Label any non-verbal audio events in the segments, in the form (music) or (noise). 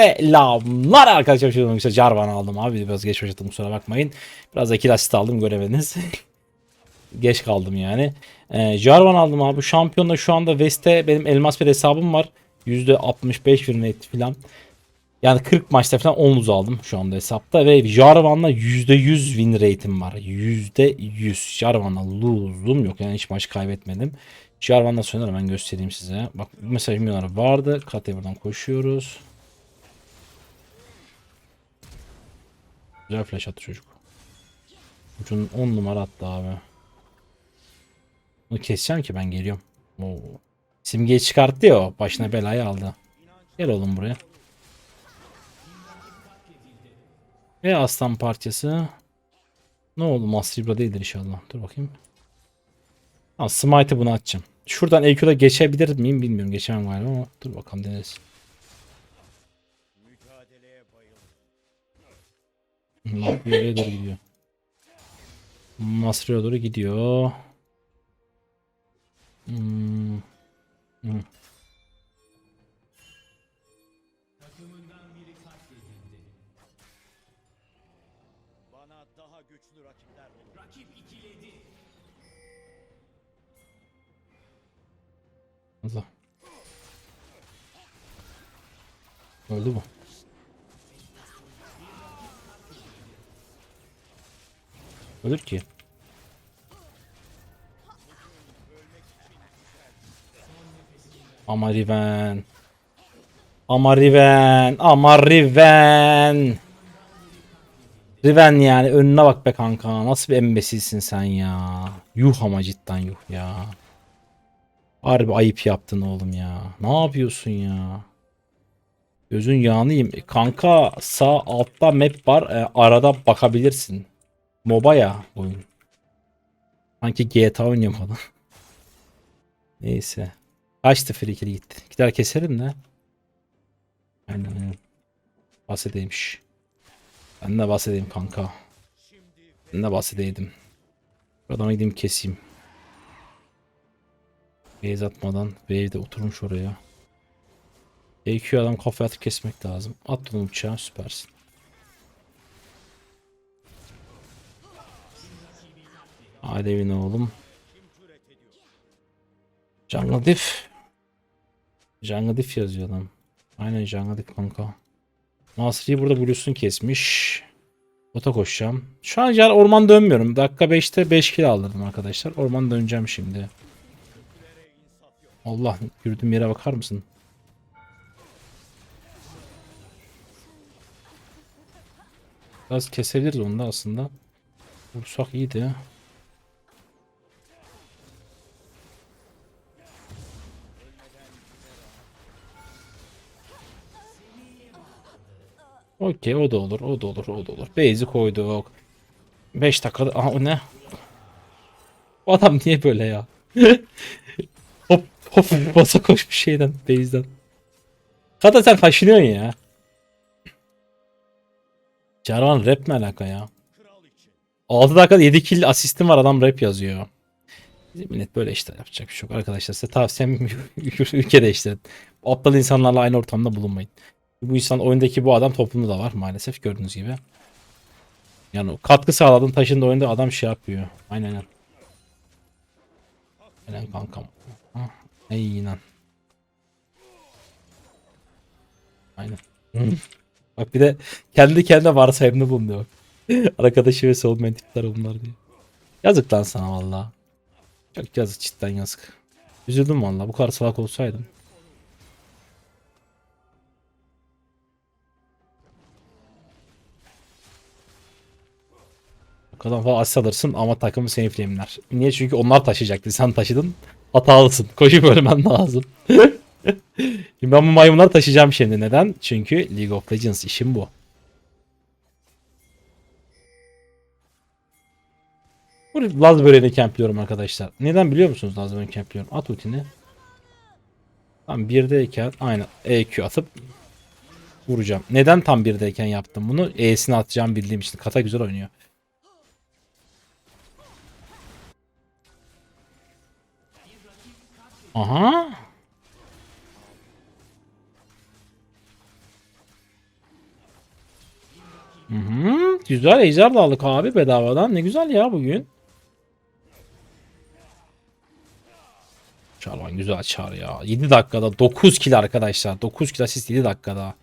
Selamlar arkadaşlar. Şuradan işte Jarvan aldım abi. Biraz geç başladım kusura bakmayın. Biraz da kill aldım göremediniz. (laughs) geç kaldım yani. Ee, Jarvan aldım abi. Şampiyonda şu anda West'te benim elmas bir hesabım var. %65 win rate falan. Yani 40 maçta falan 10 lose aldım şu anda hesapta ve Jarvan'la %100 win rate'im var. %100 Jarvan'la lose'um yok yani hiç maç kaybetmedim. Jarvan'la sonra hemen göstereyim size. Bak mesaj milyonlar vardı. Kategoriden koşuyoruz. Güzel flash attı çocuk. Ucun 10 numara attı abi. Bunu keseceğim ki ben geliyorum. Oo. Simgeyi çıkarttı ya o. Başına belayı aldı. Gel oğlum buraya. Ve aslan parçası. Ne oldu? Master Libra değildir inşallah. Dur bakayım. Ha, Smite'ı bunu açacağım. Şuradan EQ'da geçebilir miyim bilmiyorum. Geçemem galiba ama dur bakalım deneriz. Bak bir yere doğru gidiyor. Master'a doğru gidiyor. Hmm. Hmm. Hızlı. Öldü bu. Ölür ki. Ama Riven. Ama Riven. Ama Riven. Riven yani önüne bak be kanka. Nasıl bir embesilsin sen ya. Yuh ama cidden yuh ya. Harbi ayıp yaptın oğlum ya. Ne yapıyorsun ya? Gözün yağını yiyeyim. Kanka sağ altta map var. E, arada bakabilirsin. MOBA ya oyun. Sanki GTA oynuyor falan. (laughs) Neyse. Kaçtı free kill gitti. Gider keserim de. Aynen aynen. Bahsedeymiş. Ben de bahsedeyim kanka. Ben de bahsedeydim. Adama gideyim keseyim. Base atmadan wave'de oturmuş oraya. EQ adam kafa atıp kesmek lazım. At onu uçağa süpersin. Hadi evine oğlum. Jungle Diff. Jungle Diff yazıyor adam. Aynen Jungle Diff kanka. Mastery'i burada Blue'sun kesmiş. Bota koşacağım. Şu an yani orman dönmüyorum. Dakika 5'te 5 kill aldırdım arkadaşlar. Orman döneceğim şimdi. Allah yürüdüğüm yere bakar mısın? Biraz kesebiliriz onu da aslında. Vursak iyiydi. Okey o da olur o da olur o da olur. Base'i koyduk. 5 dakikada aha o ne? Bu adam niye böyle ya? (laughs) hop hop basa koşmuş şeyden base'den. Kadın sen taşınıyorsun ya. Caran rap mi alaka ya? 6 dakikada 7 kill asistim var adam rap yazıyor. Bizim millet böyle işler yapacak bir şey yok. Arkadaşlar size tavsiyem (laughs) ülke değiştirin. Aptal insanlarla aynı ortamda bulunmayın. Bu insan oyundaki bu adam toplumda da var maalesef gördüğünüz gibi. Yani katkı sağladığın taşında oyunda adam şey yapıyor. Aynen aynen. Aynen kankam. Ah, Aynen. Aynen. Bak bir de kendi kendine varsayımda bulunuyor. (laughs) Arkadaşı ve olmayan tipler bunlar diye. Yazık lan sana valla. Çok yazık cidden yazık. Üzüldüm valla bu kadar salak olsaydım. Kadın falan asist alırsın ama takımı seni flame'ler. Niye? Çünkü onlar taşıyacaktı. Sen taşıdın. Hatalısın. (laughs) Koşup ölmen lazım. şimdi (laughs) ben bu maymunları taşıyacağım şimdi. Neden? Çünkü League of Legends işim bu. Bu Laz böreğini campliyorum arkadaşlar. Neden biliyor musunuz Laz böreğini campliyorum? At ultini. Tam 1'deyken aynen EQ atıp vuracağım. Neden tam 1'deyken yaptım bunu? E'sini atacağım bildiğim için. Kata güzel oynuyor. Aha. Hı hı. Güzel ejder de aldık abi bedavadan. Ne güzel ya bugün. Çarvan güzel çar ya. 7 dakikada 9 kill arkadaşlar. 9 kill asist 7 dakikada.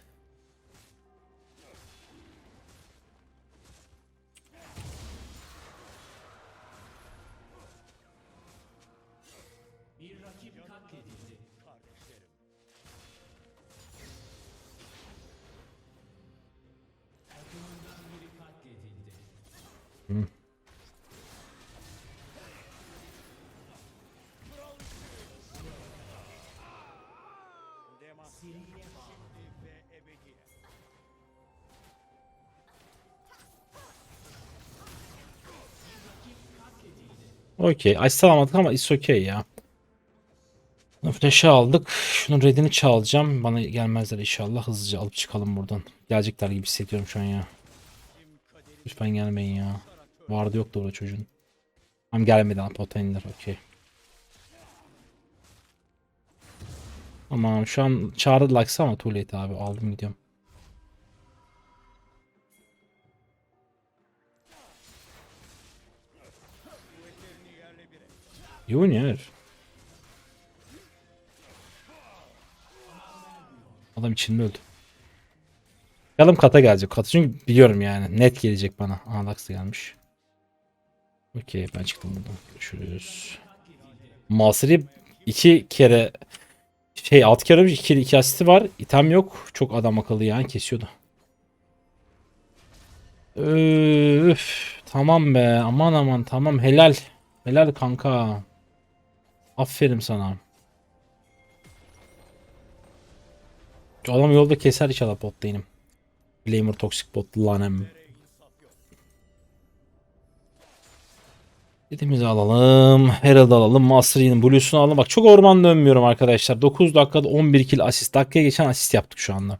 Okey. Asist alamadık ama it's okay ya. Flash'ı aldık. Şunun redini çalacağım. Bana gelmezler inşallah. Hızlıca alıp çıkalım buradan. Gelecekler gibi hissediyorum şu an ya. Lütfen gelmeyin ya. Vardı yoktu orada çocuğun. Hem gelmedi lan potenler. Okey. Tamam şu an çağrı Lux'ı ama too late abi. Aldım gidiyorum. Junior. Adam içinde öldü. Bakalım kata gelecek. Kata çünkü biliyorum yani. Net gelecek bana. Da gelmiş. Okey ben çıktım buradan. Görüşürüz. Masri iki kere şey alt kere ölmüş, iki, iki asisti var. İtem yok. Çok adam akıllı yani kesiyordu. Öf, tamam be. Aman aman tamam helal. Helal kanka. Aferin sana. Adam yolda keser inşallah bot değilim. Glamour toksik bot lanem. Dediğimizi alalım. Herald alalım. Master'ın Blue'sunu alalım. Bak çok orman dönmüyorum arkadaşlar. 9 dakikada 11 kill asist. Dakikaya geçen asist yaptık şu anda.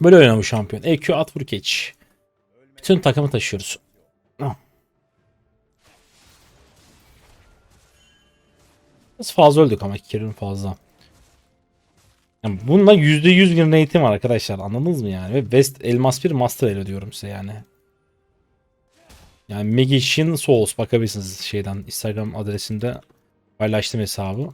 Böyle bu şampiyon. EQ at vur geç. Bütün takımı taşıyoruz. Ah. Biraz fazla öldük ama kere fazla. Yani bununla %100 win rate'im var arkadaşlar. Anladınız mı yani? Ve West Elmas 1 Master Elo diyorum size yani. Yani Magician Souls bakabilirsiniz şeyden Instagram adresinde paylaştım hesabı.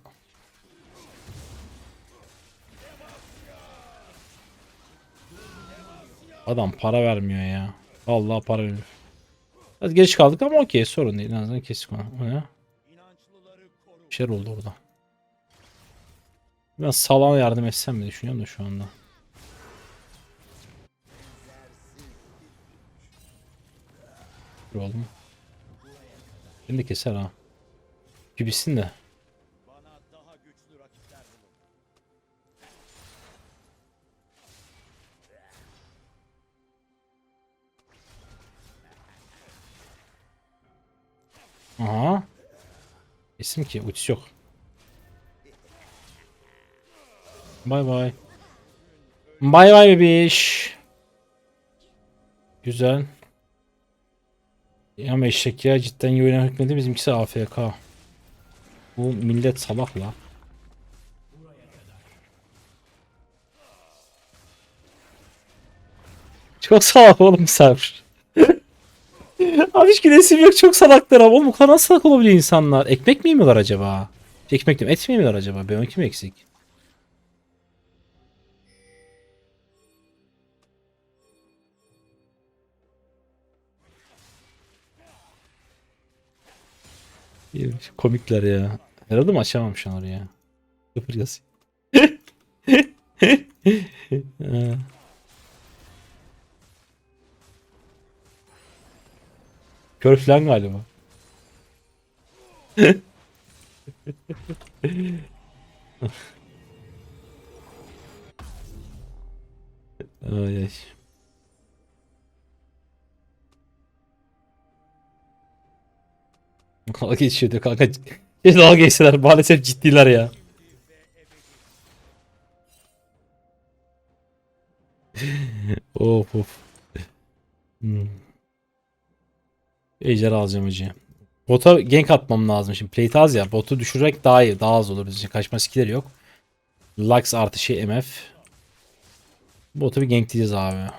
Adam para vermiyor ya. Vallahi para veriyor. Biraz geç kaldık ama okey sorun değil. En azından kesik onu. O ne? Bir şeyler oldu orada. Biraz salana yardım etsem mi düşünüyorum da şu anda. Bir oldu mu? De keser ha. Gibisin de. İsim ki ultisi yok. Bay bay. Bay bay bebiş. Güzel. Ama eşek ya cidden oynayan hükmedi bizimkisi AFK. Bu millet salak la. Çok salak oğlum Sabr. Abi hiç gülesim yok çok salaklar abi. Bu kadar nasıl salak olabiliyor insanlar? Ekmek mi yemiyorlar acaba? Ekmek mi? Et mi yemiyorlar acaba? Ben kim eksik? Komikler ya. Herhalde mi açamam şu an oraya? Sıfır. (laughs) Kör falan galiba. ay ay. Dalga geçiyordu kanka. Ne (laughs) dalga geçseler maalesef ciddiler ya. (laughs) of of. Hmm. Ejder alacağımıcı. Bota gank atmam lazım şimdi. Plate az ya. Botu düşürerek daha iyi. Daha az olur bizim için. Kaçma skilleri yok. Lux artı şey MF. Botu bir gankleyeceğiz abi.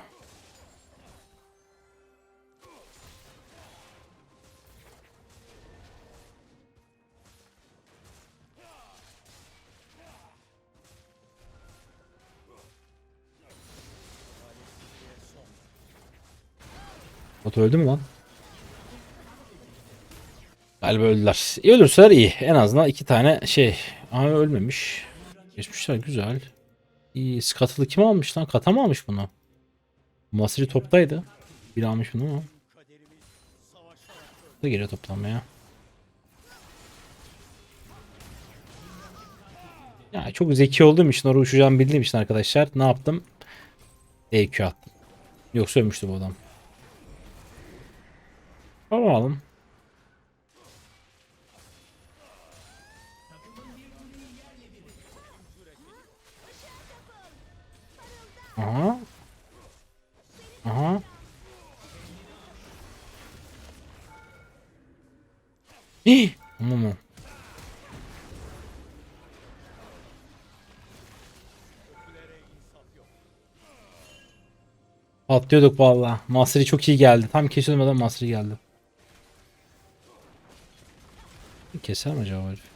Bot öldü mü lan? Galiba öldüler. İyi ölürseler iyi. En azından iki tane şey. Ama ölmemiş. Geçmişler güzel. İyi. Skatılı kim almış lan? Kata mı almış bunu? Masri toptaydı. Biri almış bunu ama. Da geliyor toplanmaya. Ya çok zeki olduğum için oraya uçacağımı bildiğim için arkadaşlar ne yaptım? EQ attım. Yoksa ölmüştü bu adam. Alalım. İyi. Tamam mı? Atlıyorduk valla. Mastery çok iyi geldi. Tam kesilmeden Mastery geldi. Keser mi acaba herif?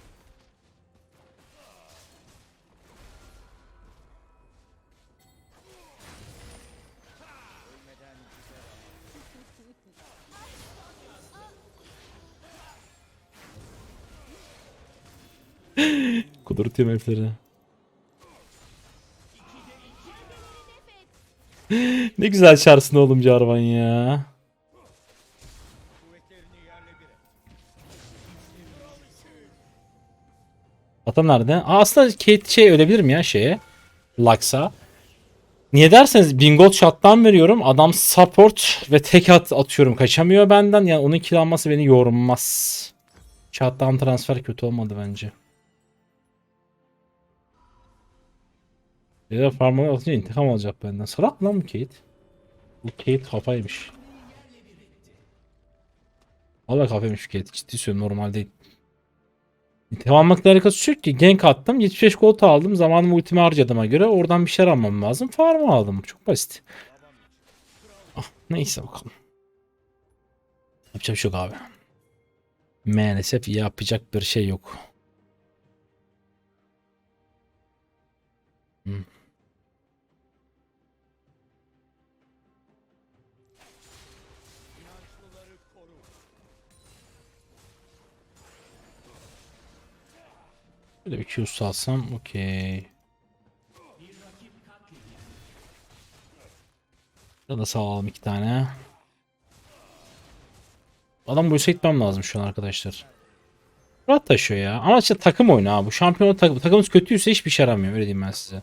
Kudurtuyorum herifleri. ne güzel çağırsın oğlum Jarvan ya. Kuvvetlerini yerle bir et. Ata nerede? Aa, aslında Kate şey ölebilir mi ya şeye? Lux'a. Niye derseniz Bingot shot'tan veriyorum. Adam support ve tek at atıyorum. Kaçamıyor benden. Yani onun kill alması beni yormaz. Shot'tan transfer kötü olmadı bence. Da farmını atınca intikam alacak benden. Salak lan bu Kate? Bu Kate kafaymış. Valla kafaymış Kate. Ciddi söylüyorum normal değil. İntikam almakla alakası yok ki. Gank attım. 75 gold aldım. Zamanımı ultimi harcadığıma göre oradan bir şeyler almam lazım. Farm aldım. Çok basit. Ah, neyse bakalım. Yapacak bir şey yok abi. Maalesef yapacak bir şey yok. Böyle bir Q salsam okey. Ya da sağlayalım iki tane. Adam bu gitmem lazım şu an arkadaşlar. Rahat taşıyor ya. Ama işte takım oyunu ha. Bu şampiyon takım. Takımımız kötüyse hiçbir şey yaramıyor. Öyle diyeyim ben size.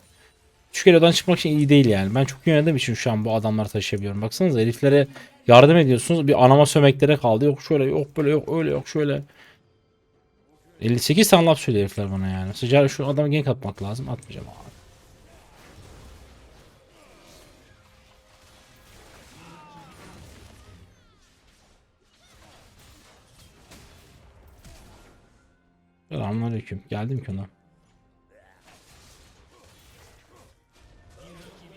Şu kelodan çıkmak için iyi değil yani. Ben çok iyi oynadığım için şu an bu adamları taşıyabiliyorum. Baksanıza heriflere yardım ediyorsunuz. Bir anama sömeklere kaldı. Yok şöyle yok böyle yok öyle yok şöyle. 58 tane laf söylüyor herifler bana yani. Sıcağı şu adama gank atmak lazım. Atmayacağım abi. Selamünaleyküm. Geldim ki ona.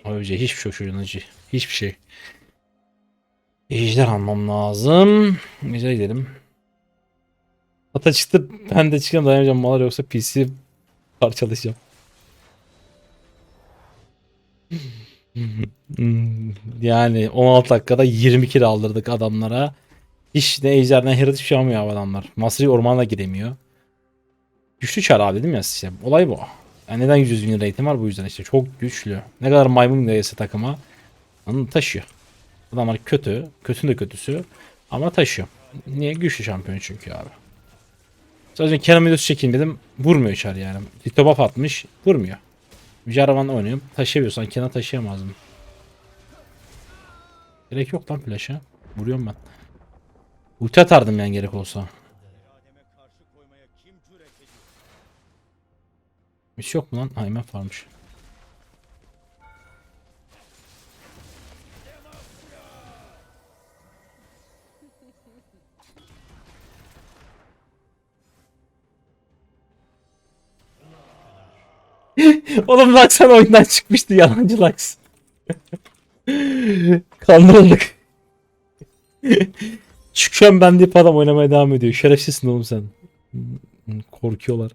Ayrıca hiçbir şey acı. Hiçbir şey. Ejder almam lazım. Ejder gidelim. Ata çıktı. Ben de çıkacağım dayanamayacağım mallar yoksa PC parçalayacağım. (laughs) Yani 16 dakikada 20 kill aldırdık adamlara. Hiç ne ejder ne hiçbir şey yapamıyor abi adamlar. Masri ormana giremiyor. Güçlü çar abi dedim ya size. Olay bu. Yani neden 100 bin rate'im var bu yüzden işte. Çok güçlü. Ne kadar maymun gelse takıma. Onu taşıyor. Adamlar kötü. Kötünün de kötüsü. Ama taşıyor. Niye? Güçlü şampiyon çünkü abi. Sadece Kenan videosu çekeyim dedim. Vurmuyor içeri yani. Tito buff atmış. Vurmuyor. Jaravan oynuyorum. Taşıyabiliyorsan Kenan taşıyamazdım. Gerek yok lan flash'a. Vuruyorum ben. Ulti atardım yani gerek olsa. Hiç yok mu lan? Ha varmış. Oğlum Laksan oyundan çıkmıştı yalancı Laks. Kandırıldık. Çıkıyorum ben deyip adam oynamaya devam ediyor. Şerefsizsin oğlum sen. Korkuyorlar.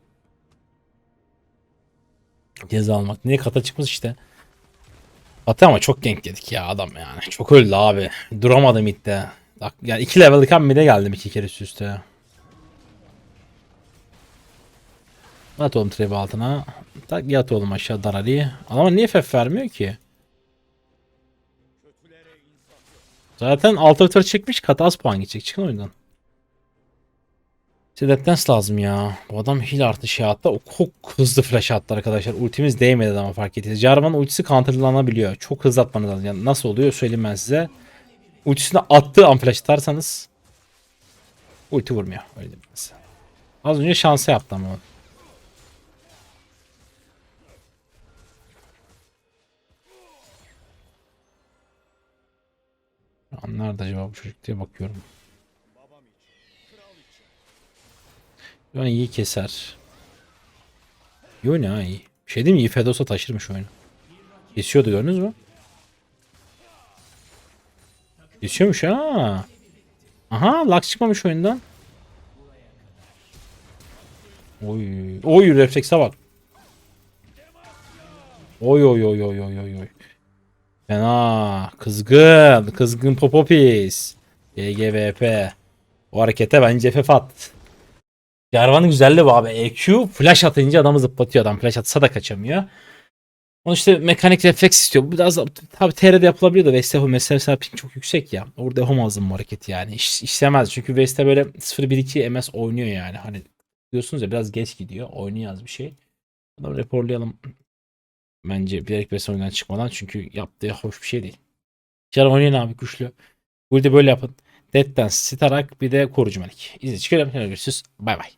Ceza almak. Niye kata çıkmış işte. Kata ama çok gank yedik ya adam yani. Çok öldü abi. Duramadım. Bak yani 2 level'lık mid'e geldim iki kere üst üste. At oğlum trap altına. Tak yat oğlum aşağı Darali. Ama niye FF vermiyor ki? Zaten alt ötür çekmiş kat az puan gidecek. Çıkın oyundan. Dance lazım ya. Bu adam heal artı şey attı. O çok hızlı flash attı arkadaşlar. Ultimiz değmedi ama fark ettiniz. Jarvan ultisi counterlanabiliyor. Çok hızlı atmanız lazım. Yani nasıl oluyor söyleyeyim ben size. Ultisini attığı an flash atarsanız ulti vurmuyor. Öyle. Az önce şansa yaptı ama. O. Şu an Nerede acaba bu çocuk diye bakıyorum. Yani iyi keser. Yo ne ha iyi. Bir şey diyeyim mi? Fedos'a taşırmış oyunu. Kesiyordu gördünüz mü? Kesiyormuş ha. Aha Lux çıkmamış oyundan. Oy. Oy reflekse bak. Oy oy oy oy oy oy oy. Fena. Kızgın. Kızgın Popopis. GGVP. O harekete bence FF at. Jarvan'ın güzelliği bu abi. EQ flash atınca adamı zıplatıyor adam. Flash atsa da kaçamıyor. Onun işte mekanik refleks istiyor. Bu biraz tabii TR'de yapılabiliyor da Veste mesela ping çok yüksek ya. Orada yapamazdım bu hareketi yani. İş, işlemez. Çünkü Veste böyle 0-1-2 MS oynuyor yani. Hani diyorsunuz ya biraz geç gidiyor. Oynuyor az bir şey. Bunu raporlayalım. Bence bilerek Veste oyundan çıkmadan. Çünkü yaptığı hoş bir şey değil. Jarvan oynayın abi güçlü. Burada böyle yapın. Dead'den Starak bir de korucu melik. İzlediğiniz için görüşürüz. Bay bay.